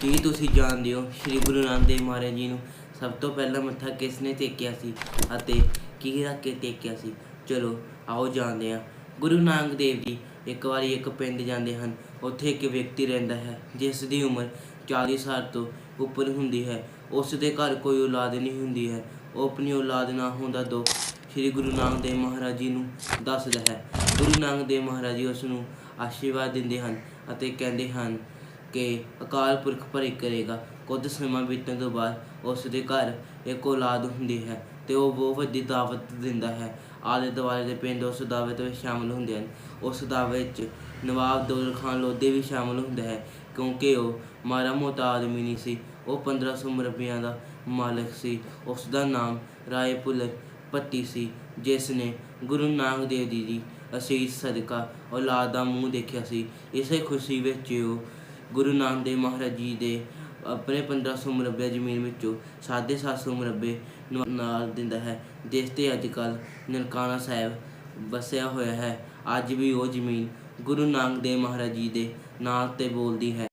ਕੀ ਤੁਸੀਂ ਜਾਣਦੇ ਹੋ ਸ੍ਰੀ ਗੁਰੂ ਨਾਨਕ ਦੇਵ ਮਹਾਰਾਜ ਜੀ ਨੂੰ? ਸਭ ਤੋਂ ਪਹਿਲਾਂ ਮੱਥਾ ਕਿਸ ਨੇ ਟੇਕਿਆ ਸੀ ਅਤੇ ਕੀ ਰੱਖ ਕੇ ਟੇਕਿਆ ਸੀ? ਚਲੋ, ਆਓ ਜਾਣਦੇ ਹਾਂ। ਗੁਰੂ ਨਾਨਕ ਦੇਵ ਜੀ ਇੱਕ ਵਾਰੀ ਇੱਕ ਪਿੰਡ ਜਾਂਦੇ ਹਨ। ਉੱਥੇ ਇੱਕ ਵਿਅਕਤੀ ਰਹਿੰਦਾ ਹੈ, ਜਿਸ ਦੀ ਉਮਰ 40 ਸਾਲ ਤੋਂ ਉੱਪਰ ਹੁੰਦੀ ਹੈ। ਉਸ ਦੇ ਘਰ ਕੋਈ ਔਲਾਦ ਨਹੀਂ ਹੁੰਦੀ ਹੈ। ਉਹ ਆਪਣੀ ਔਲਾਦ ਨਾ ਹੋਣ ਦਾ ਦੁੱਖ ਸ੍ਰੀ ਗੁਰੂ ਨਾਨਕ ਦੇਵ ਮਹਾਰਾਜ ਜੀ ਨੂੰ ਦੱਸਦਾ ਹੈ। ਗੁਰੂ ਨਾਨਕ ਦੇਵ ਮਹਾਰਾਜ ਜੀ ਉਸ ਨੂੰ ਆਸ਼ੀਰਵਾਦ ਦਿੰਦੇ ਹਨ ਅਤੇ ਕਹਿੰਦੇ ਹਨ ਕਿ ਅਕਾਲ ਪੁਰਖ ਭਰੇ ਕਰੇਗਾ ਕੁਝ ਸਮਾਂ ਬੀਤਣ ਤੋਂ ਬਾਅਦ ਉਸ ਦੇ ਘਰ ਇੱਕ ਔਲਾਦ ਹੁੰਦੀ ਹੈ ਤੇ ਉਹ ਬਹੁਤ ਵੱਡੀ ਦਾਵਤ ਦਿੰਦਾ ਹੈ। ਆਲੇ ਦੁਆਲੇ ਦੇ ਪਿੰਡ ਉਸ ਦਾਵਤ ਵਿੱਚ ਸ਼ਾਮਲ ਹੁੰਦੇ ਹਨ। ਉਸ ਦਾਵਤ ਵਿੱਚ ਨਵਾਬ ਦੌਲਤ ਖਾਨ ਲੋਧੀ ਵੀ ਸ਼ਾਮਲ ਹੁੰਦਾ ਹੈ ਕਿਉਂਕਿ ਉਹ ਮਾਰਾ ਮੋਟਾ ਆਦਮੀ ਨਹੀਂ ਸੀ। ਉਹ 1500 ਮੁਰੱਬਿਆਂ ਦਾ ਮਾਲਕ ਸੀ। ਉਸ ਦਾ ਨਾਮ ਰਾਏ ਪੁਲਰ ਪੱਟੀ ਸੀ, ਜਿਸ ਨੇ ਗੁਰੂ ਨਾਨਕ ਦੇਵ ਜੀ ਦੀ ਅਸੀਸ ਸਦਕਾ ਔਲਾਦ ਦਾ ਮੂੰਹ ਦੇਖਿਆ ਸੀ। ਇਸੇ ਖੁਸ਼ੀ ਵਿੱਚ ਉਹ ਗੁਰੂ ਨਾਨਕ ਦੇਵ ਮਹਾਰਾਜ ਜੀ ਦੇ ਆਪਣੇ 1500 ਮੁਰੱਬੇ ਜ਼ਮੀਨ ਵਿੱਚੋਂ 750 ਮੁਰੱਬੇ ਨੂੰ ਨਾਲ ਦਿੰਦਾ ਹੈ। ਜਿਸ ਤੇ ਅੱਜ ਕੱਲ ਨਨਕਾਣਾ ਸਾਹਿਬ ਵਸਿਆ ਹੋਇਆ ਹੈ। ਅੱਜ ਵੀ ਉਹ ਜ਼ਮੀਨ ਗੁਰੂ ਨਾਨਕ ਦੇਵ ਮਹਾਰਾਜ ਜੀ ਦੇ ਨਾਂ ਤੇ ਬੋਲਦੀ ਹੈ।